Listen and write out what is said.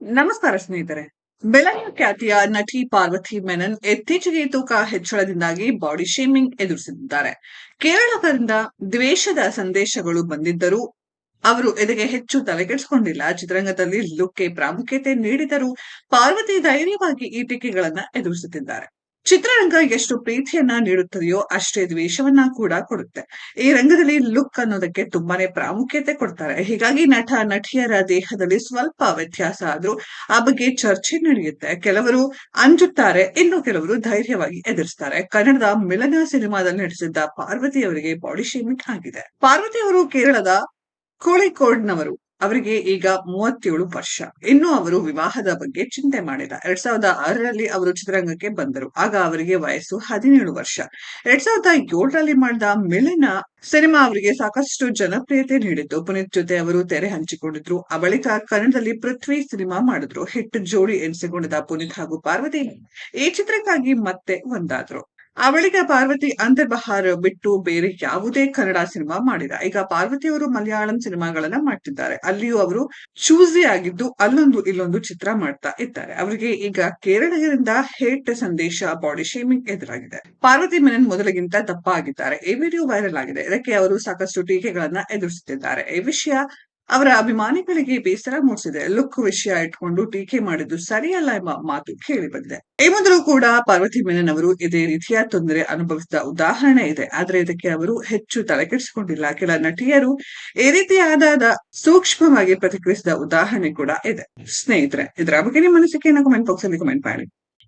ನಮಸ್ಕಾರ ಸ್ನೇಹಿತರೆ. ಬೆಳಗಿನ ಖ್ಯಾತಿಯ ನಟಿ ಪಾರ್ವತಿ ಮೆನನ್ ಇತ್ತೀಚೆಗೆ ತೂಕ ಹೆಚ್ಚಳದಿಂದಾಗಿ ಬಾಡಿ ಶೇಮಿಂಗ್ ಎದುರಿಸಿದ್ದಾರೆ. ಕೇರಳದಿಂದ ದ್ವೇಷದ ಸಂದೇಶಗಳು ಬಂದಿದ್ದರೂ ಅವರು ಇದಕ್ಕೆ ಹೆಚ್ಚು ತಲೆಕೆಡಿಸಿಕೊಂಡಿಲ್ಲ ಚಿತ್ರರಂಗದಲ್ಲಿ ಲುಕ್ಗೆ ಪ್ರಾಮುಖ್ಯತೆ ನೀಡಿದರೂ ಪಾರ್ವತಿ ಧೈರ್ಯವಾಗಿ ಈ ಟೀಕೆಗಳನ್ನ ಎದುರಿಸುತ್ತಿದ್ದಾರೆ. ಚಿತ್ರರಂಗ ಎಷ್ಟು ಪ್ರೀತಿಯನ್ನ ನೀಡುತ್ತದೆಯೋ ಅಷ್ಟೇ ದ್ವೇಷವನ್ನ ಕೂಡ ಕೊಡುತ್ತೆ. ಈ ರಂಗದಲ್ಲಿ ಲುಕ್ ಅನ್ನೋದಕ್ಕೆ ತುಂಬಾನೇ ಪ್ರಾಮುಖ್ಯತೆ ಕೊಡ್ತಾರೆ. ಹೀಗಾಗಿ ನಟ, ನಟಿಯರ ದೇಹದಲ್ಲಿ ಸ್ವಲ್ಪ ವ್ಯತ್ಯಾಸ ಆದ್ರೂ ಆ ಬಗ್ಗೆ ಚರ್ಚೆ ನಡೆಯುತ್ತೆ. ಕೆಲವರು ಅಂಜುತ್ತಾರೆ, ಇನ್ನು ಕೆಲವರು ಧೈರ್ಯವಾಗಿ ಎದುರಿಸ್ತಾರೆ. ಕನ್ನಡದ ಮಿಲನ ಸಿನಿಮಾದಲ್ಲಿ ನಟಿಸಿದ್ದ ಪಾರ್ವತಿ ಅವರಿಗೆ ಬಾಡಿ ಶೇಮಿಂಗ್ ಆಗಿದೆ. ಪಾರ್ವತಿ ಅವರು ಕೇರಳದ ಕೋಳಿಕೋಡ್ನವರು. ಅವರಿಗೆ ಈಗ ಮೂವತ್ತೇಳು ವರ್ಷ. ಇನ್ನು ಅವರು ವಿವಾಹದ ಬಗ್ಗೆ ಚಿಂತೆ ಮಾಡಿಲ್ಲ. ಎರಡ್ ಸಾವಿರದ ಆರರಲ್ಲಿ ಅವರು ಚಿತ್ರರಂಗಕ್ಕೆ ಬಂದರು. ಆಗ ಅವರಿಗೆ ವಯಸ್ಸು ಹದಿನೇಳು ವರ್ಷ. ಎರಡ್ ಸಾವಿರದ ಏಳರಲ್ಲಿ ಮಾಡಿದ ಮಿಲನ ಸಿನಿಮಾ ಅವರಿಗೆ ಸಾಕಷ್ಟು ಜನಪ್ರಿಯತೆ ನೀಡಿತ್ತು. ಪುನೀತ್ ಜೊತೆ ಅವರು ತೆರೆ ಹಂಚಿಕೊಂಡಿದ್ರು. ಆ ಬಳಿಕ ಕನ್ನಡದಲ್ಲಿ ಪೃಥ್ವಿ ಸಿನಿಮಾ ಮಾಡಿದ್ರು. ಹಿಟ್ ಜೋಡಿ ಎನಿಸಿಕೊಂಡಿದ್ದ ಪುನೀತ್ ಹಾಗೂ ಪಾರ್ವತಿ ಈ ಚಿತ್ರಕ್ಕಾಗಿ ಮತ್ತೆ ಒಂದಾದ್ರು. ಆ ಬಳಿಕ ಪಾರ್ವತಿ ಅಂತರ್ಬಹಾರ್ ಬಿಟ್ಟು ಬೇರೆ ಯಾವುದೇ ಕನ್ನಡ ಸಿನಿಮಾ ಮಾಡಿದ ಈಗ ಪಾರ್ವತಿ ಅವರು ಮಲಯಾಳಂ ಸಿನಿಮಾಗಳನ್ನ ಮಾಡ್ತಿದ್ದಾರೆ. ಅಲ್ಲಿಯೂ ಅವರು ಚೂಸಿ ಆಗಿದ್ದು ಅಲ್ಲೊಂದು ಇಲ್ಲೊಂದು ಚಿತ್ರ ಮಾಡ್ತಾ ಇದ್ದಾರೆ. ಅವರಿಗೆ ಈಗ ಕೇರಳದಿಂದ ಹೇಟ್ ಸಂದೇಶ ಬಾಡಿ ಶೇಮಿಂಗ್ ಎದುರಾಗಿದೆ. ಪಾರ್ವತಿ ಮೆನನ್ ಮೊದಲಿಗಿಂತ ದಪ್ಪ ಆಗಿದ್ದಾರೆ. ಈ ವಿಡಿಯೋ ವೈರಲ್ ಆಗಿದೆ. ಇದಕ್ಕೆ ಅವರು ಸಾಕಷ್ಟು ಟೀಕೆಗಳನ್ನ ಎದುರಿಸುತ್ತಿದ್ದಾರೆ. ಈ ವಿಷಯ ಅವರ ಅಭಿಮಾನಿಗಳಿಗೆ ಬೇಸರ ಮೂಡಿಸಿದೆ. ಲುಕ್ ವಿಷಯ ಇಟ್ಕೊಂಡು ಟೀಕೆ ಮಾಡಿದ್ದು ಸರಿಯಲ್ಲ ಎಂಬ ಮಾತು ಕೇಳಿ ಬಂದಿದೆ. ಈ ಕೂಡ ಪಾರ್ವತಿ ಮೆನನ್ ಅವರು ಇದೇ ರೀತಿಯ ತೊಂದರೆ ಅನುಭವಿಸಿದ ಉದಾಹರಣೆ ಇದೆ. ಆದ್ರೆ ಇದಕ್ಕೆ ಅವರು ಹೆಚ್ಚು ತಲೆಕೆಡಿಸಿಕೊಂಡಿಲ್ಲ ಕೆಲ ನಟಿಯರು ಈ ರೀತಿಯಾದ ಸೂಕ್ಷ್ಮವಾಗಿ ಪ್ರತಿಕ್ರಿಯಿಸಿದ ಉದಾಹರಣೆ ಕೂಡ ಇದೆ. ಸ್ನೇಹಿತರೆ, ಇದರ ಬಗ್ಗೆ ನಿಮ್ಮ ಅನಿಸಿಕೆಯನ್ನು ಕಮೆಂಟ್ ಬಾಕ್ಸ್ ಅಲ್ಲಿ ಕಮೆಂಟ್ ಮಾಡಿ.